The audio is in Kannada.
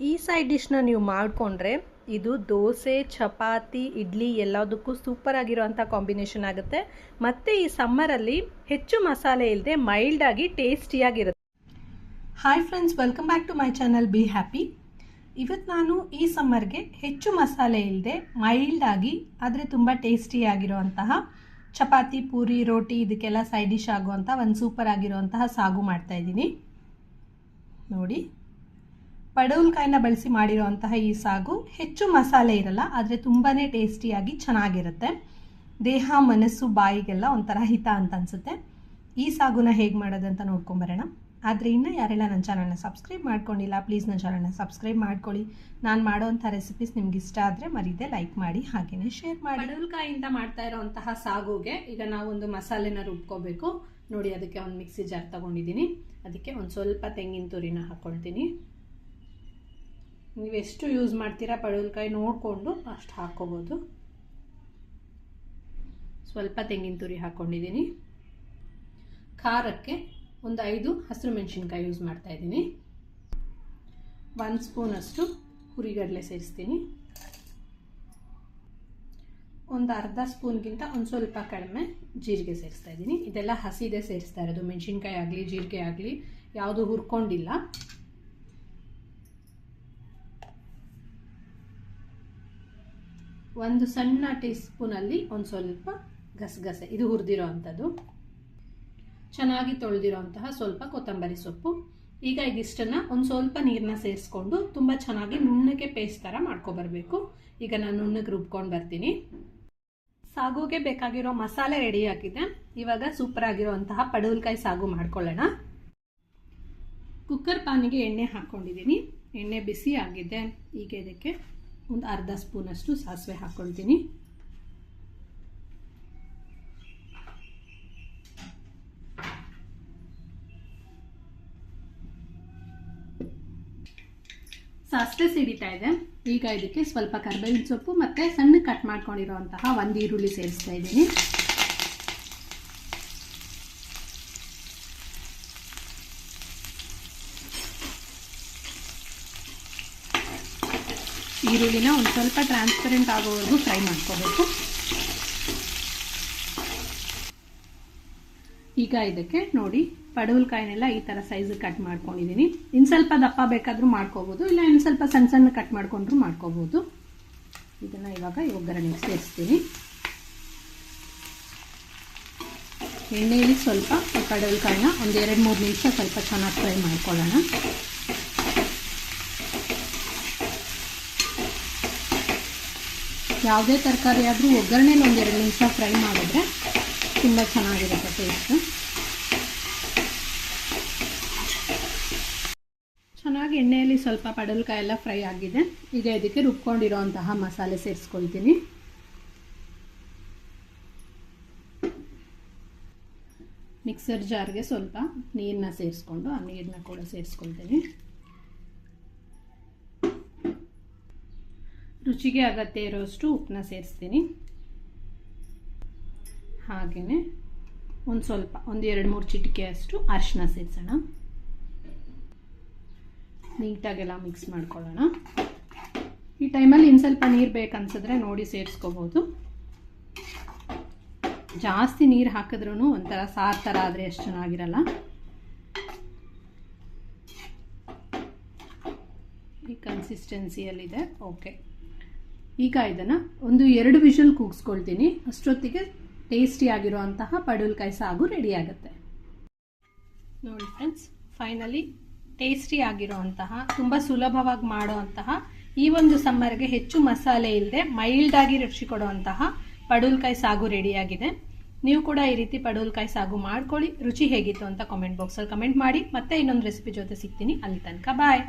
ಈ ಸೈಡ್ ಡಿಶ್ನ ನೀವು ಮಾಡಿಕೊಂಡ್ರೆ ಇದು ದೋಸೆ, ಚಪಾತಿ, ಇಡ್ಲಿ ಎಲ್ಲದಕ್ಕೂ ಸೂಪರ್ ಆಗಿರುವಂಥ ಕಾಂಬಿನೇಷನ್ ಆಗುತ್ತೆ. ಮತ್ತು ಈ ಸಮ್ಮರಲ್ಲಿ ಹೆಚ್ಚು ಮಸಾಲೆ ಇಲ್ಲದೆ ಮೈಲ್ಡಾಗಿ ಟೇಸ್ಟಿಯಾಗಿರುತ್ತೆ hi friends welcome back to my channel be happy ಇವತ್ತು ನಾನು ಈ ಸಮ್ಮರ್ಗೆ ಹೆಚ್ಚು ಮಸಾಲೆ ಇಲ್ಲದೆ ಮೈಲ್ಡಾಗಿ ಆದರೆ ತುಂಬ ಟೇಸ್ಟಿಯಾಗಿರುವಂತಹ ಚಪಾತಿ, ಪೂರಿ, ರೋಟಿ ಇದಕ್ಕೆಲ್ಲ ಸೈಡ್ ಡಿಶ್ ಆಗುವಂಥ ಒಂದು ಸೂಪರ್ ಆಗಿರುವಂತಹ ಸಾಗು ಮಾಡ್ತಾ ಇದ್ದೀನಿ. ನೋಡಿ. ಪಡವಲಕಾಯಿನ ಬಳಸಿ ಮಾಡಿರುವಂತಹ ಈ ಸಾಗು ಹೆಚ್ಚು ಮಸಾಲೆ ಇರಲ್ಲ, ಆದರೆ ತುಂಬಾ ಟೇಸ್ಟಿಯಾಗಿ ಚೆನ್ನಾಗಿರುತ್ತೆ. ದೇಹ, ಮನಸ್ಸು, ಬಾಯಿಗೆಲ್ಲ ಒಂಥರ ಹಿತ ಅಂತ ಅನಿಸುತ್ತೆ. ಈ ಸಾಗುನ ಹೇಗೆ ಮಾಡೋದಂತ ನೋಡ್ಕೊಂಬರೋಣ. ಆದರೆ ಇನ್ನೂ ಯಾರೆಲ್ಲ ನನ್ನ ಚಾನಲ್ನ ಸಬ್ಸ್ಕ್ರೈಬ್ ಮಾಡ್ಕೊಂಡಿಲ್ಲ, ಪ್ಲೀಸ್ ನನ್ನ ಚಾನಲ್ನ ಸಬ್ಸ್ಕ್ರೈಬ್ ಮಾಡ್ಕೊಳ್ಳಿ. ನಾನು ಮಾಡೋವಂಥ ರೆಸಿಪೀಸ್ ನಿಮ್ಗೆ ಇಷ್ಟ ಆದರೆ ಮರೀದೆ ಲೈಕ್ ಮಾಡಿ ಹಾಗೆಯೇ ಶೇರ್ ಮಾಡಿ. ಪಡವಲ್ಕಾಯಿಂದ ಮಾಡ್ತಾ ಇರೋವಂತಹ ಸಾಗುಗೆ ಈಗ ನಾವೊಂದು ಮಸಾಲೆನ ರುಬ್ಕೋಬೇಕು. ನೋಡಿ, ಅದಕ್ಕೆ ಒಂದು ಮಿಕ್ಸಿ ಜಾರ್ ತಗೊಂಡಿದ್ದೀನಿ. ಅದಕ್ಕೆ ಒಂದು ಸ್ವಲ್ಪ ತೆಂಗಿನ ತುರಿನ ಹಾಕ್ಕೊಳ್ತೀನಿ ನೀವು ಎಷ್ಟು ಯೂಸ್ ಮಾಡ್ತೀರಾ ಪಡವಲಕಾಯಿ ನೋಡಿಕೊಂಡು ಅಷ್ಟು ಹಾಕ್ಕೋಬೋದು. ಸ್ವಲ್ಪ ತೆಂಗಿನ ತುರಿ ಹಾಕ್ಕೊಂಡಿದ್ದೀನಿ ಖಾರಕ್ಕೆ ಒಂದು ಐದು ಹಸಿರು ಮೆಣಸಿನ್ಕಾಯಿ ಯೂಸ್ ಮಾಡ್ತಾ ಇದ್ದೀನಿ. ಒಂದು ಸ್ಪೂನಷ್ಟು ಹುರಿಗಡಲೆ ಸೇರಿಸ್ತೀನಿ. ಒಂದು ಅರ್ಧ ಸ್ಪೂನ್ಗಿಂತ ಒಂದು ಸ್ವಲ್ಪ ಕಡಿಮೆ ಜೀರಿಗೆ ಸೇರಿಸ್ತಾ ಇದ್ದೀನಿ. ಇದೆಲ್ಲ ಹಸಿದೆ ಸೇರಿಸ್ತಾ ಇರೋದು. ಮೆಣಸಿನ್ಕಾಯಿ ಆಗಲಿ, ಜೀರಿಗೆ ಆಗಲಿ, ಯಾವುದು ಹುರ್ಕೊಂಡಿಲ್ಲ. ಒಂದು ಸಣ್ಣ ಟೀ ಸ್ಪೂನಲ್ಲಿ ಒಂದು ಸ್ವಲ್ಪ ಗಸಗಸೆ. ಇದು ಹುರಿದಿರೋ ಅಂಥದ್ದು ಚೆನ್ನಾಗಿ ತೊಳೆದಿರೋ ಅಂತಹ ಸ್ವಲ್ಪ ಕೊತ್ತಂಬರಿ ಸೊಪ್ಪು. ಈಗ ಇದಿಷ್ಟನ್ನು ಒಂದು ಸ್ವಲ್ಪ ನೀರನ್ನ ಸೇರಿಸ್ಕೊಂಡು ತುಂಬ ಚೆನ್ನಾಗಿ ನುಣ್ಣಗೆ ಪೇಸ್ಟ್ ಥರ ಮಾಡ್ಕೊಬರ್ಬೇಕು. ಈಗ ನಾನು ನುಣ್ಣಗೆ ರುಬ್ಕೊಂಡು ಬರ್ತೀನಿ. ಸಾಗುಗೆ ಬೇಕಾಗಿರೋ ಮಸಾಲೆ ರೆಡಿ ಆಗಿದೆ. ಇವಾಗ ಸೂಪರ್ ಆಗಿರುವಂತಹ ಪಡವಲಕಾಯಿ ಸಾಗು ಮಾಡ್ಕೊಳ್ಳೋಣ. ಕುಕ್ಕರ್ ಪಾನಿಗೆ ಎಣ್ಣೆ ಹಾಕ್ಕೊಂಡಿದ್ದೀನಿ ಎಣ್ಣೆ ಬಿಸಿ ಆಗಿದೆ. ಈಗ ಇದಕ್ಕೆ ಒಂದು ಅರ್ಧ ಸ್ಪೂನಷ್ಟು ಸಾಸಿವೆ ಹಾಕ್ಕೊಳ್ತೀನಿ. ಸಾಸಿವೆ ಸಿಡಿತಾ ಇದೆ. ಈಗ ಇದಕ್ಕೆ ಸ್ವಲ್ಪ ಕರ್ಬೇವಿನ ಸೊಪ್ಪು ಮತ್ತು ಸಣ್ಣ ಕಟ್ ಮಾಡ್ಕೊಂಡಿರೋಂತಹ ಒಂದು ಈರುಳ್ಳಿ ಸೇರಿಸ್ತಾ ಇದ್ದೀನಿ. ಈರುಳ್ಳಿನ ಒಂದು ಸ್ವಲ್ಪ ಟ್ರಾನ್ಸ್ಪರೆಂಟ್ ಆಗೋವರೆಗೂ ಫ್ರೈ ಮಾಡ್ಕೋಬೇಕು. ಈಗ ಇದಕ್ಕೆ ನೋಡಿ, ಪಡವಲ್ಕಾಯಿನೆಲ್ಲ ಈ ಥರ ಸೈಜ್ ಕಟ್ ಮಾಡ್ಕೊಂಡಿದ್ದೀನಿ. ಇನ್ನು ಸ್ವಲ್ಪ ದಪ್ಪ ಬೇಕಾದರೂ ಮಾಡ್ಕೋಬೋದು, ಇಲ್ಲ ಇನ್ನು ಸ್ವಲ್ಪ ಸಣ್ಣ ಸಣ್ಣ ಕಟ್ ಮಾಡ್ಕೊಂಡ್ರು ಮಾಡ್ಕೋಬೋದು. ಇದನ್ನು ಇವಾಗ ಒಗ್ಗರಣೆಗೆ ಸೇರಿಸ್ತೀನಿ. ಎಣ್ಣೆಯಲ್ಲಿ ಸ್ವಲ್ಪ ಪಡವಲಕಾಯಿನ ಒಂದು ಎರಡು ಮೂರು ನಿಮಿಷ ಸ್ವಲ್ಪ ಚೆನ್ನಾಗಿ ಫ್ರೈ ಮಾಡ್ಕೊಳ್ಳೋಣ. ಯಾವುದೇ ತರಕಾರಿ ಆದರೂ ಒಗ್ಗರಣೆಲಿ ಒಂದೆರಡು ನಿಮಿಷ ಫ್ರೈ ಮಾಡಿದ್ರೆ ತುಂಬ ಚೆನ್ನಾಗಿರುತ್ತೆ ಟೇಸ್ಟ್ ಚೆನ್ನಾಗಿ ಎಣ್ಣೆಯಲ್ಲಿ ಸ್ವಲ್ಪ ಪಡಲ್ಕಾಯಿ ಎಲ್ಲ ಫ್ರೈ ಆಗಿದೆ. ಈಗ ಇದಕ್ಕೆ ರುಬ್ಕೊಂಡಿರೋಂತಹ ಮಸಾಲೆ ಸೇರಿಸ್ಕೊಳ್ತೀನಿ. ಮಿಕ್ಸರ್ ಜಾರ್ಗೆ ಸ್ವಲ್ಪ ನೀರನ್ನ ಸೇರಿಸ್ಕೊಂಡು, ಆ ನೀರನ್ನ ಕೂಡ ಸೇರಿಸ್ಕೊಳ್ತೀನಿ. ರುಚಿಗೆ ಅಗತ್ಯ ಇರೋಷ್ಟು ಉಪ್ಪನ್ನ ಸೇರಿಸ್ತೀನಿ. ಹಾಗೆಯೇ ಒಂದು ಸ್ವಲ್ಪ, ಒಂದು ಎರಡು ಮೂರು ಚಿಟಿಕೆಯಷ್ಟು ಅರಿಶಿನ ಸೇರಿಸೋಣ. ನೀಟಾಗೆಲ್ಲ ಮಿಕ್ಸ್ ಮಾಡ್ಕೊಳ್ಳೋಣ. ಈ ಟೈಮಲ್ಲಿ ಇನ್ನು ಸ್ವಲ್ಪ ನೀರು ಬೇಕನ್ಸಿದ್ರೆ ನೋಡಿ ಸೇರಿಸ್ಕೋಬೋದು. ಜಾಸ್ತಿ ನೀರು ಹಾಕಿದ್ರೂ ಒಂಥರ ಸಾರು ಥರ ಆದರೆ ಅಷ್ಟು ಚೆನ್ನಾಗಿರಲ್ಲ. ಈ ಕನ್ಸಿಸ್ಟೆನ್ಸಿಯಲ್ಲಿದೆ ಓಕೆ ಈಗ ಇದನ್ನು ಒಂದು ಎರಡು ವಿಷಲ್ ಕೂಗಿಸ್ಕೊಳ್ತೀನಿ. ಅಷ್ಟೊತ್ತಿಗೆ ಟೇಸ್ಟಿ ಆಗಿರುವಂತಹ ಪಡುಲ್ಕಾಯಿ ಸಾಗು ರೆಡಿ ಆಗುತ್ತೆ. ನೋಡಿ ಫ್ರೆಂಡ್ಸ್ ಫೈನಲಿ ಟೇಸ್ಟಿ ಆಗಿರುವಂತಹ, ತುಂಬ ಸುಲಭವಾಗಿ ಮಾಡುವಂತಹ ಈ ಒಂದು ಸಮ್ಮರ್ಗೆ ಹೆಚ್ಚು ಮಸಾಲೆ ಇಲ್ಲದೆ ಮೈಲ್ಡ್ ಆಗಿ ರುಚಿ ಕೊಡುವಂತಹ ಪಡವಲಕಾಯಿ ಸಾಗು ರೆಡಿಯಾಗಿದೆ ನೀವು ಕೂಡ ಈ ರೀತಿ ಪಡುವಲ್ಕಾಯಿ ಸಾಗು ಮಾಡ್ಕೊಳ್ಳಿ. ರುಚಿ ಹೇಗಿತ್ತು ಅಂತ ಕಾಮೆಂಟ್ ಬಾಕ್ಸಲ್ಲಿ ಕಮೆಂಟ್ ಮಾಡಿ. ಮತ್ತೆ ಇನ್ನೊಂದು ರೆಸಿಪಿ ಜೊತೆ ಸಿಗ್ತೀನಿ. ಅಲ್ಲಿ ತನಕ ಬಾಯ್